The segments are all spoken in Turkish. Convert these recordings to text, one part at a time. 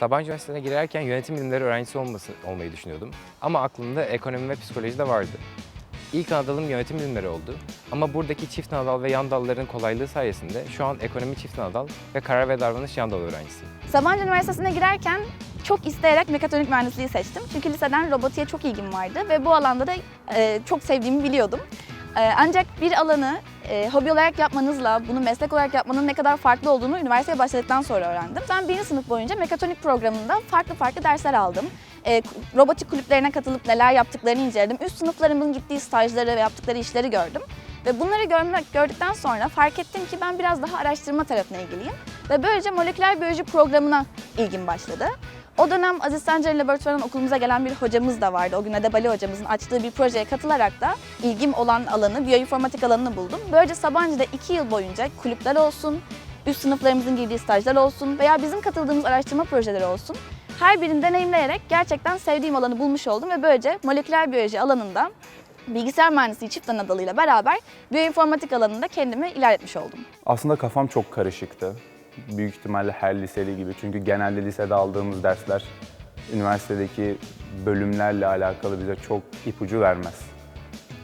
Sabancı Üniversitesi'ne girerken yönetim bilimleri öğrencisi olması, olmayı düşünüyordum. Ama aklımda ekonomi ve psikoloji de vardı. İlk anadalım yönetim bilimleri oldu. Ama buradaki çift anadal ve yan dalların kolaylığı sayesinde şu an ekonomi çift anadal ve karar ve davranış yan dal öğrencisiyim. Sabancı Üniversitesi'ne girerken çok isteyerek mekatronik mühendisliği seçtim. Çünkü liseden robotiğe çok ilgim vardı ve bu alanda da e, çok sevdiğimi biliyordum. E, ancak bir alanı e, hobi olarak yapmanızla bunu meslek olarak yapmanın ne kadar farklı olduğunu üniversiteye başladıktan sonra öğrendim. Ben birinci sınıf boyunca mekatronik programında farklı farklı dersler aldım. E, robotik kulüplerine katılıp neler yaptıklarını inceledim. Üst sınıflarımın gittiği stajları ve yaptıkları işleri gördüm. Ve bunları görmek, gördükten sonra fark ettim ki ben biraz daha araştırma tarafına ilgiliyim. Ve böylece moleküler biyoloji programına ilgim başladı. O dönem Aziz Sancar Laboratuvarı'nın okulumuza gelen bir hocamız da vardı. O gün Adebali hocamızın açtığı bir projeye katılarak da ilgim olan alanı, biyoinformatik alanını buldum. Böylece Sabancı'da iki yıl boyunca kulüpler olsun, üst sınıflarımızın girdiği stajlar olsun veya bizim katıldığımız araştırma projeleri olsun. Her birini deneyimleyerek gerçekten sevdiğim alanı bulmuş oldum ve böylece moleküler biyoloji alanında bilgisayar mühendisliği çift ana dalıyla beraber biyoinformatik alanında kendimi ilerletmiş oldum. Aslında kafam çok karışıktı. Büyük ihtimalle her liseli gibi. Çünkü genelde lisede aldığımız dersler üniversitedeki bölümlerle alakalı bize çok ipucu vermez.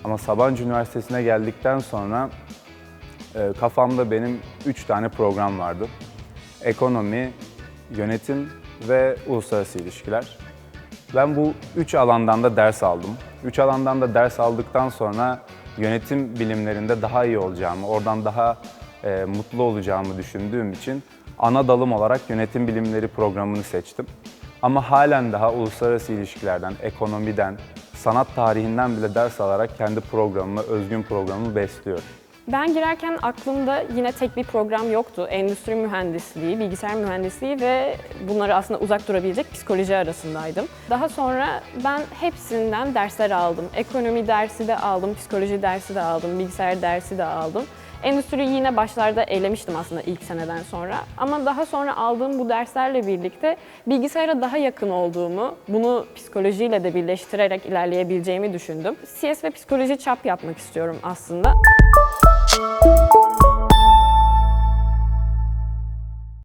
Ama Sabancı Üniversitesi'ne geldikten sonra e, kafamda benim üç tane program vardı. Ekonomi, yönetim ve uluslararası ilişkiler. Ben bu üç alandan da ders aldım. Üç alandan da ders aldıktan sonra yönetim bilimlerinde daha iyi olacağımı, oradan daha e, mutlu olacağımı düşündüğüm için ana dalım olarak yönetim bilimleri programını seçtim. Ama halen daha uluslararası ilişkilerden, ekonomiden, sanat tarihinden bile ders alarak kendi programımı, özgün programımı besliyorum. Ben girerken aklımda yine tek bir program yoktu. Endüstri mühendisliği, bilgisayar mühendisliği ve bunları aslında uzak durabilecek psikoloji arasındaydım. Daha sonra ben hepsinden dersler aldım. Ekonomi dersi de aldım, psikoloji dersi de aldım, bilgisayar dersi de aldım. Endüstriyi yine başlarda elemiştim aslında ilk seneden sonra. Ama daha sonra aldığım bu derslerle birlikte bilgisayara daha yakın olduğumu, bunu psikolojiyle de birleştirerek ilerleyebileceğimi düşündüm. CS ve psikoloji çap yapmak istiyorum aslında.